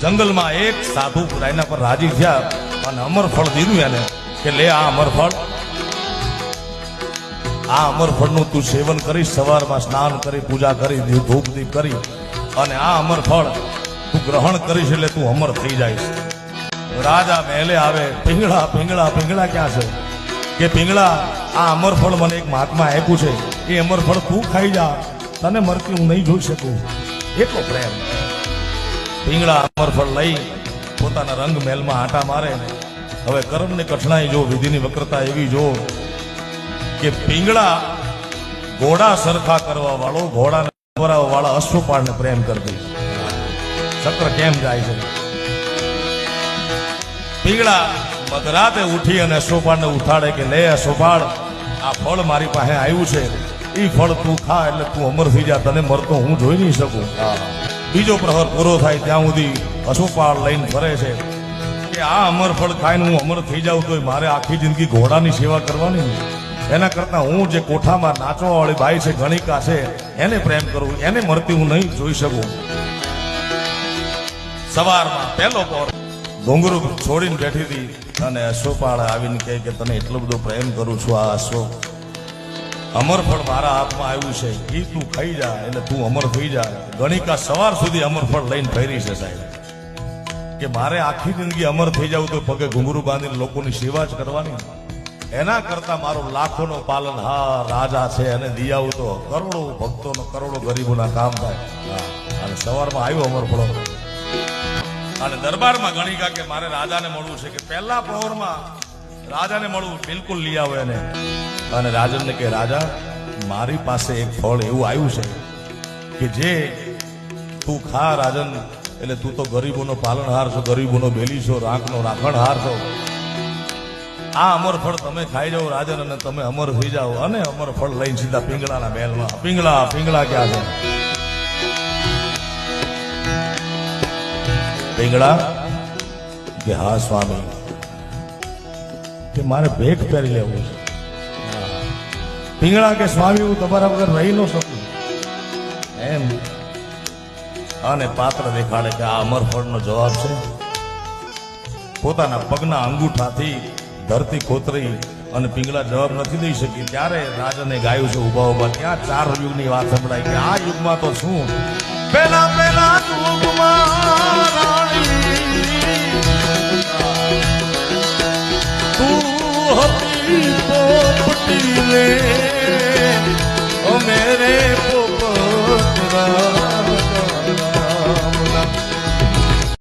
જંગલમાં એક સાધુ એના પર રાજી થયા અને અમરફળ દીધું એને કે લે આ અમરફળ આ અમરફળનું તું સેવન કરીશ સવારમાં સ્નાન કરી, પૂજા કરી ધૂપ દીપ કરી અને આ અમરફળ તું ગ્રહણ કરીશ એટલે તું અમર થઈ જઈશ. રાજા મહેલે આવે, પિંગળા પિંગળા પિંગળા ક્યાં છે? કે, પિંગળા, આ અમરફળ મને એક મહાત્મા આપ્યું છે. એ અમરફળ તું ખાઈ જા. તને મરતી હું નહીં જોઈ શકું. એટલો પ્રેમ. પિંગળા અમર ફળ લઈ પોતાના રંગ મહેલમાં આટા મારે. હવે કર્મની કઠણાઈ જો, વિધિની વક્રતા એવી જો કે પિંગળા ઘોડા સરખા કરવા વાળો, ઘોડાને ખવડાવવા વાળા અશ્વપાળને પ્રેમ કરતી ચક્ર કેમ જાય છે? પિંગળા મધરાતે ઉઠી અને અશ્વપાળને ઉઠાડે કે, લે અશ્વપાળ આ ફળ મારી પાસે આવ્યું છે. એ ફળ તું ખા, એટલે તું અમર થઈ જા. તને મરતો હું જોઈ નહીં શકું. બીજો પ્રહર પૂરો થાય ત્યાં સુધી પશુપાળ લઈને ફરે છે. કે આ અમર ફળ ખાઈને હું અમર થઈ જાઉં તો મારે આખી જિંદગી ઘોડાની સેવા કરવાની એના કરતા હું જે કોઠામાં નાચવા વાળી બાઈ છે, ગણિકા છે, એને પ્રેમ કરું, એને મરતી હું નહીં જોઈ શકું. સવારમાં પહેલો પોર ઘુંઘરું છોડીને બેઠી હતી અને અશ્વપાળ આવીને કહે કે, તને એટલો બધો પ્રેમ કરું છું, આ અશ્વ અમર ફળ મારા હાથમાં આવ્યું છે. એ તું ખાઈ જા, એટલે તું અમર થઈ જા. ગણિકા સવાર સુધી અમર ફળ લઈને ફેરી છે સાહેબ. કે મારે આખી જિંદગી અમર થઈ જવું તો પગે ઘુંઘરું બાંધીને લોકોની સેવા જ કરવાની? એના કરતા મારો લાખોનો પાલનહાર રાજા છે અને દિયાવું તો કરોડો ભક્તોનો કરોડો ગરીબોના કામ થાય. અને સવારમાં આવ્યો અમર ફળો. અને દરબારમાં ગણિકા કે મારે રાજાને મળવું છે કે પહેલા પ્રહરમાં રાજાને મળવું બિલકુલ લઈ આવો એને. અને રાજનને કે રાજા, મારી પાસે એક ફળ એવું આવ્યું છે કે જે તું ખા રાજન, એટલે તું તો ગરીબોનો પાલનહાર છો, ગરીબોનો બેલી છો, રાંકનો રાખણહાર છો. આ અમર ફળ તમે ખાઈ જાઓ રાજન અને તમે અમર થઈ જાઓ અને અમર ફળ લઈને સીધા પિંગળાના મહેલમાં. પિંગળા પિંગળા ક્યાં છે? પિંગળા? કે હા, સ્વામી. કે મારે ભેખ પહેરી લેવું છે. પિંગળા કે સ્વામી, હું તમારા વગર રહી ન શકું. એમ. અને પાત્ર દેખાડે કે આ અમરફળનો જવાબ છે. પોતાના પગના અંગૂઠાથી ધરતી ખોતરી અને પિંગળા જવાબ નથી દઈ શકી. ત્યારે રાજને ગાયું છે ઊભા ઊભા ત્યાં ચાર યુગની વાત સંભળાય કે આ યુગમાં તો શું? પેલા પેલા મારી પોપટી લે મેરે પોપરા